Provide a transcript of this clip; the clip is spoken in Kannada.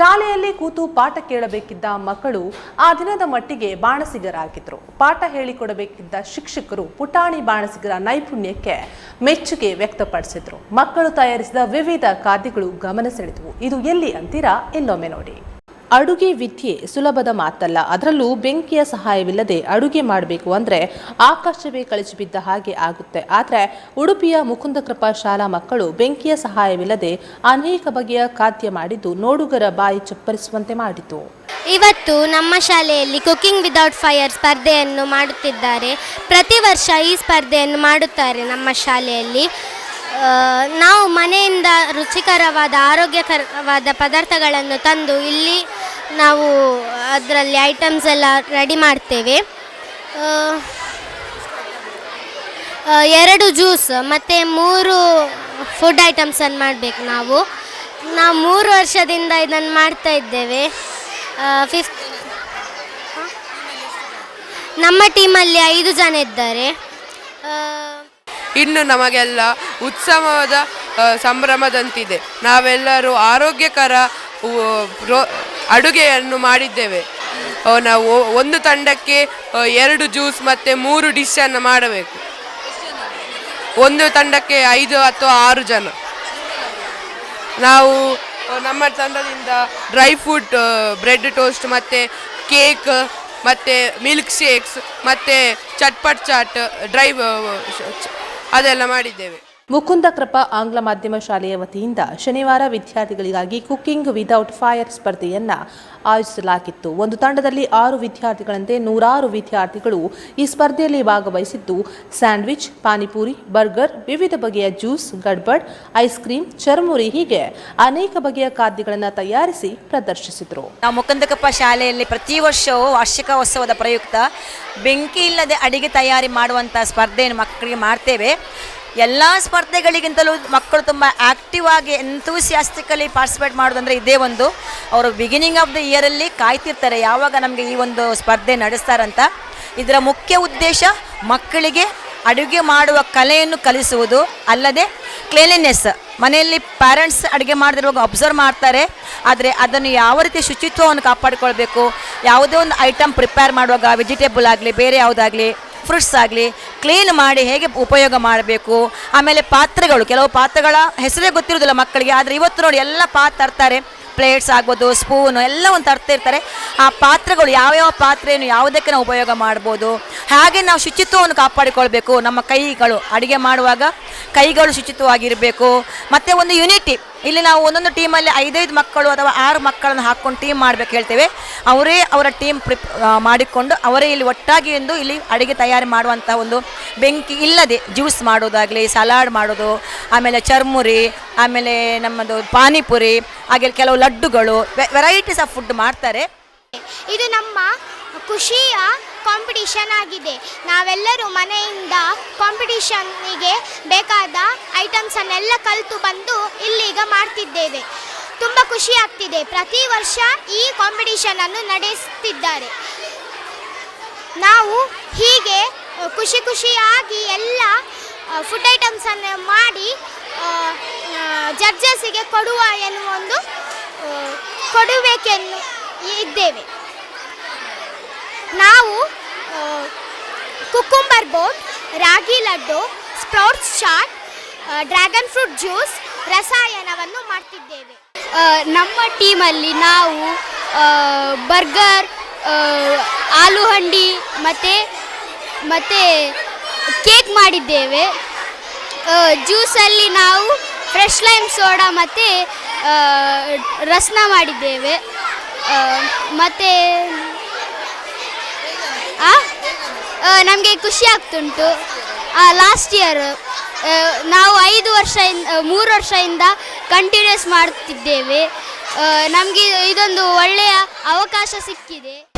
ಶಾಲೆಯಲ್ಲಿ ಕೂತು ಪಾಠ ಕೇಳಬೇಕಿದ್ದ ಮಕ್ಕಳು ಆ ದಿನದ ಮಟ್ಟಿಗೆ ಬಾಣಸಿಗರಾಗಿದ್ದರು ಪಾಠ ಹೇಳಿಕೊಡಬೇಕಿದ್ದ ಶಿಕ್ಷಕರು ಪುಟಾಣಿ ಬಾಣಸಿಗರ ನೈಪುಣ್ಯಕ್ಕೆ ಮೆಚ್ಚುಗೆ ವ್ಯಕ್ತಪಡಿಸಿದ್ರು. ಮಕ್ಕಳು ತಯಾರಿಸಿದ ವಿವಿಧ ಖಾದ್ಯಗಳು ಗಮನ ಸೆಳೆದವು. ಇದು ಎಲ್ಲಿ ಅಂತೀರಾ? ಇಲ್ಲೊಮ್ಮೆ ನೋಡಿ. ಅಡುಗೆ ವಿದ್ಯೆ ಸುಲಭದ ಮಾತಲ್ಲ. ಅದರಲ್ಲೂ ಬೆಂಕಿಯ ಸಹಾಯವಿಲ್ಲದೆ ಅಡುಗೆ ಮಾಡಬೇಕು ಅಂದರೆ ಆಕಾಶವೇ ಕಳಿಸಿ ಬಿದ್ದ ಹಾಗೆ ಆಗುತ್ತೆ. ಆದರೆ ಉಡುಪಿಯ ಮುಕುಂದಕೃಪಾ ಶಾಲಾ ಮಕ್ಕಳು ಬೆಂಕಿಯ ಸಹಾಯವಿಲ್ಲದೆ ಅನೇಕ ಬಗೆಯ ಖಾದ್ಯ ಮಾಡಿದ್ದು ನೋಡುಗರ ಬಾಯಿ ಚಪ್ಪರಿಸುವಂತೆ ಮಾಡಿತು. ಇವತ್ತು ನಮ್ಮ ಶಾಲೆಯಲ್ಲಿ ಕುಕಿಂಗ್ ವಿದೌಟ್ ಫೈರ್ ಸ್ಪರ್ಧೆಯನ್ನು ಮಾಡುತ್ತಿದ್ದಾರೆ. ಪ್ರತಿ ವರ್ಷ ಈ ಸ್ಪರ್ಧೆಯನ್ನು ಮಾಡುತ್ತಾರೆ ನಮ್ಮ ಶಾಲೆಯಲ್ಲಿ. ನಾವು ಮನೆಯಿಂದ ರುಚಿಕರವಾದ, ಆರೋಗ್ಯಕರವಾದ ಪದಾರ್ಥಗಳನ್ನು ತಂದು ಇಲ್ಲಿ ನಾವು ಅದರಲ್ಲಿ ಐಟಮ್ಸ್ ಎಲ್ಲ ರೆಡಿ ಮಾಡ್ತೇವೆ. ಎರಡು ಜ್ಯೂಸ್ ಮತ್ತು ಮೂರು ಫುಡ್ ಐಟಮ್ಸನ್ನು ಮಾಡಬೇಕು ನಾವು. ನಾವು ಮೂರು ವರ್ಷದಿಂದ ಇದನ್ನು ಮಾಡ್ತಾ ಇದ್ದೇವೆ. ಫಿಫ್ತ್ ನಮ್ಮ ಟೀಮಲ್ಲಿ ಐದು ಜನ ಇದ್ದಾರೆ. ಇನ್ನು ನಮಗೆಲ್ಲ ಉತ್ಸವದ ಸಂಭ್ರಮದಂತಿದೆ. ನಾವೆಲ್ಲರೂ ಆರೋಗ್ಯಕರ ಅಡುಗೆಯನ್ನು ಮಾಡಿದ್ದೇವೆ. ನಾವು ಒಂದು ತಂಡಕ್ಕೆ ಎರಡು ಜ್ಯೂಸ್ ಮತ್ತು ಮೂರು ಡಿಶನ್ನು ಮಾಡಬೇಕು. ಒಂದು ತಂಡಕ್ಕೆ ಐದು ಅಥವಾ ಆರು ಜನ. ನಾವು ನಮ್ಮ ತಂಡದಿಂದ ಡ್ರೈ ಫ್ರೂಟ್ ಬ್ರೆಡ್ ಟೋಸ್ಟ್ ಮತ್ತು ಕೇಕ್ ಮತ್ತು ಮಿಲ್ಕ್ ಶೇಕ್ಸ್ ಮತ್ತು ಚಟ್ಪಟ್ ಚಾಟ್ ಡ್ರೈ ಅದೆಲ್ಲ ಮಾಡಿದ್ದೇವೆ. ಮುಕುಂದ ಕೃಪಾ ಆಂಗ್ಲ ಮಾಧ್ಯಮ ಶಾಲೆಯ ವತಿಯಿಂದ ಶನಿವಾರ ವಿದ್ಯಾರ್ಥಿಗಳಿಗಾಗಿ ಕುಕ್ಕಿಂಗ್ ವಿದೌಟ್ ಫೈರ್ ಸ್ಪರ್ಧೆಯನ್ನು ಆಯೋಜಿಸಲಾಗಿತ್ತು. ಒಂದು ತಂಡದಲ್ಲಿ ಆರು ವಿದ್ಯಾರ್ಥಿಗಳಂತೆ ನೂರಾರು ವಿದ್ಯಾರ್ಥಿಗಳು ಈ ಸ್ಪರ್ಧೆಯಲ್ಲಿ ಭಾಗವಹಿಸಿದ್ದು, ಸ್ಯಾಂಡ್ವಿಚ್, ಪಾನಿಪುರಿ, ಬರ್ಗರ್, ವಿವಿಧ ಬಗೆಯ juice, gadbad, ice cream churmuri ಹೀಗೆ ಅನೇಕ ಬಗೆಯ ಖಾದ್ಯಗಳನ್ನು ತಯಾರಿಸಿ ಪ್ರದರ್ಶಿಸಿದರು. ನಾವು ಮುಕುಂದಕಪ್ಪ ಶಾಲೆಯಲ್ಲಿ ಪ್ರತಿ ವರ್ಷವೂ ವಾರ್ಷಿಕ ಉತ್ಸವದ ಪ್ರಯುಕ್ತ ಬೆಂಕಿ ಇಲ್ಲದೆ ಅಡಿಗೆ ತಯಾರಿ ಮಾಡುವಂಥ ಸ್ಪರ್ಧೆಯನ್ನು ಮಕ್ಕಳಿಗೆ ಮಾಡ್ತೇವೆ. ಎಲ್ಲ ಸ್ಪರ್ಧೆಗಳಿಗಿಂತಲೂ ಮಕ್ಕಳು ತುಂಬ ಆ್ಯಕ್ಟಿವ್ ಆಗಿ ಎಂತೂಸಿಯಾಸ್ಟಿಕಲಿ ಪಾರ್ಟಿಸಿಪೇಟ್ ಮಾಡೋದಂದರೆ ಇದೇ ಒಂದು. ಅವರು ಬಿಗಿನಿಂಗ್ ಆಫ್ ದ ಇಯರಲ್ಲಿ ಕಾಯ್ತಿರ್ತಾರೆ, ಯಾವಾಗ ನಮಗೆ ಈ ಒಂದು ಸ್ಪರ್ಧೆ ನಡೆಸ್ತಾರಂತ. ಇದರ ಮುಖ್ಯ ಉದ್ದೇಶ ಮಕ್ಕಳಿಗೆ ಅಡುಗೆ ಮಾಡುವ ಕಲೆಯನ್ನು ಕಲಿಸುವುದು, ಅಲ್ಲದೆ ಕ್ಲೀನಿನೆಸ್ ಮನೆಯಲ್ಲಿ ಪ್ಯಾರೆಂಟ್ಸ್ ಅಡುಗೆ ಮಾಡದಿರುವಾಗ ಅಬ್ಸರ್ವ್ ಮಾಡ್ತಾರೆ, ಆದರೆ ಅದನ್ನು ಯಾವ ರೀತಿ ಶುಚಿತ್ವವನ್ನು ಕಾಪಾಡಿಕೊಳ್ಬೇಕು, ಯಾವುದೇ ಒಂದು ಐಟಮ್ ಪ್ರಿಪೇರ್ ಮಾಡುವಾಗ ವೆಜಿಟೇಬಲ್ ಆಗಲಿ, ಬೇರೆ ಯಾವುದಾಗಲಿ ಫ್ರೂಟ್ಸ್ ಆಗಲಿ ಕ್ಲೀನ್ ಮಾಡಿ ಹೇಗೆ ಉಪಯೋಗ ಮಾಡಬೇಕು. ಆಮೇಲೆ ಪಾತ್ರೆಗಳು, ಕೆಲವು ಪಾತ್ರೆಗಳ ಹೆಸರೇ ಗೊತ್ತಿರೋದಿಲ್ಲ ಮಕ್ಕಳಿಗೆ, ಆದರೆ ಇವತ್ತು ನೋಡಿ ಎಲ್ಲ ಪಾತ್ ತರ್ತಾರೆ. ಪ್ಲೇಟ್ಸ್ ಆಗ್ಬೋದು ಸ್ಪೂನು ಎಲ್ಲ ಒಂದು ತರ್ತಿರ್ತಾರೆ. ಆ ಪಾತ್ರೆಗಳು ಯಾವ್ಯಾವ ಪಾತ್ರೆಯನ್ನು ಯಾವುದಕ್ಕೆ ನಾವು ಉಪಯೋಗ ಮಾಡ್ಬೋದು, ಹಾಗೆ ನಾವು ಶುಚಿತ್ವವನ್ನು ಕಾಪಾಡಿಕೊಳ್ಬೇಕು ನಮ್ಮ ಕೈಗಳು. ಅಡುಗೆ ಮಾಡುವಾಗ ಕೈಗಳು ಶುಚಿತ್ವವಾಗಿರಬೇಕು. ಮತ್ತು ಒಂದು ಯುನಿಟಿ ಇಲ್ಲಿ ನಾವು ಒಂದೊಂದು ಟೀಮಲ್ಲಿ ಐದೈದು ಮಕ್ಕಳು ಅಥವಾ ಆರು ಮಕ್ಕಳನ್ನು ಹಾಕ್ಕೊಂಡು ಟೀಮ್ ಮಾಡಬೇಕು ಹೇಳ್ತೇವೆ. ಅವರೇ ಅವರ ಟೀಮ್ ಪ್ರಿಪ್ ಮಾಡಿಕೊಂಡು ಅವರೇ ಇಲ್ಲಿ ಒಟ್ಟಾಗಿ ಎಂದು ಇಲ್ಲಿ ಅಡುಗೆ ತಯಾರಿ ಮಾಡುವಂಥ ಒಂದು ಬೆಂಕಿ ಇಲ್ಲದೆ ಜ್ಯೂಸ್ ಮಾಡೋದಾಗಲಿ ಸಲಾಡ್ ಮಾಡೋದು, ಆಮೇಲೆ ಚರ್ಮುರಿ, ಆಮೇಲೆ ನಮ್ಮದು ಪಾನಿಪುರಿ, ಹಾಗೆ ಕೆಲವು ಲಡ್ಡುಗಳು ವೆರೈಟೀಸ್ ಆಫ್ ಫುಡ್ ಮಾಡ್ತಾರೆ. ಇದು ನಮ್ಮ ಖುಷಿಯ ಕಾಂಪಿಟಿಷನ್ ಆಗಿದೆ. ನಾವೆಲ್ಲರೂ ಮನೆಯಿಂದ ಕಾಂಪಿಟಿಷನ್ನಿಗೆ ಬೇಕಾದ ಐಟಮ್ಸನ್ನೆಲ್ಲ ಕಲಿತು ಬಂದು ಇಲ್ಲೀಗ ಮಾಡ್ತಿದ್ದೇವೆ. ತುಂಬ ಖುಷಿ ಆಗ್ತಿದೆ. ಪ್ರತಿ ವರ್ಷ ಈ ಕಾಂಪಿಟಿಷನನ್ನು ನಡೆಸ್ತಿದ್ದಾರೆ. ನಾವು ಹೀಗೆ ಖುಷಿ ಖುಷಿಯಾಗಿ ಎಲ್ಲ ಫುಡ್ ಐಟಮ್ಸನ್ನು ಮಾಡಿ ಜಡ್ಜಸ್ಸಿಗೆ ಕೊಡುವ ಎನ್ನುವ ಒಂದು ಕೊಡಬೇಕೆನ್ನು ಇದ್ದೇವೆ. ನಾವು ಕುಕುಂಬರ್ ಬೋಟ್ ರಾಗಿ laddu sprouts chat dragon fruit juice ರಸಾಯನವನ್ನು ಮಾಡ್ತಿದ್ದೇವೆ. ನಮ್ಮ ಟೀಮಲ್ಲಿ ನಾವು ಬರ್ಗರ್ ಆಲೂ ಹಂಡಿ ಮತ್ತು ಮತ್ತು ಕೇಕ್ ಮಾಡಿದ್ದೇವೆ. ಜ್ಯೂಸಲ್ಲಿ ನಾವು ಫ್ರೆಶ್ ಲೈಮ್ ಸೋಡಾ ಮತ್ತು ರಸ್ನ ಮಾಡಿದ್ದೇವೆ. ಮತ್ತು ನಮಗೆ ಖುಷಿ ಆಗ್ತುಂಟು. ಲಾಸ್ಟ್ ಇಯರ್ ನಾವು ಐದು ವರ್ಷ ಮೂರು ವರ್ಷದಿಂದ ಕಂಟಿನ್ಯೂಸ್ ಮಾಡ್ತಿದ್ದೇವೆ. ನಮಗೆ ಇದೊಂದು ಒಳ್ಳೆಯ ಅವಕಾಶ ಸಿಕ್ಕಿದೆ.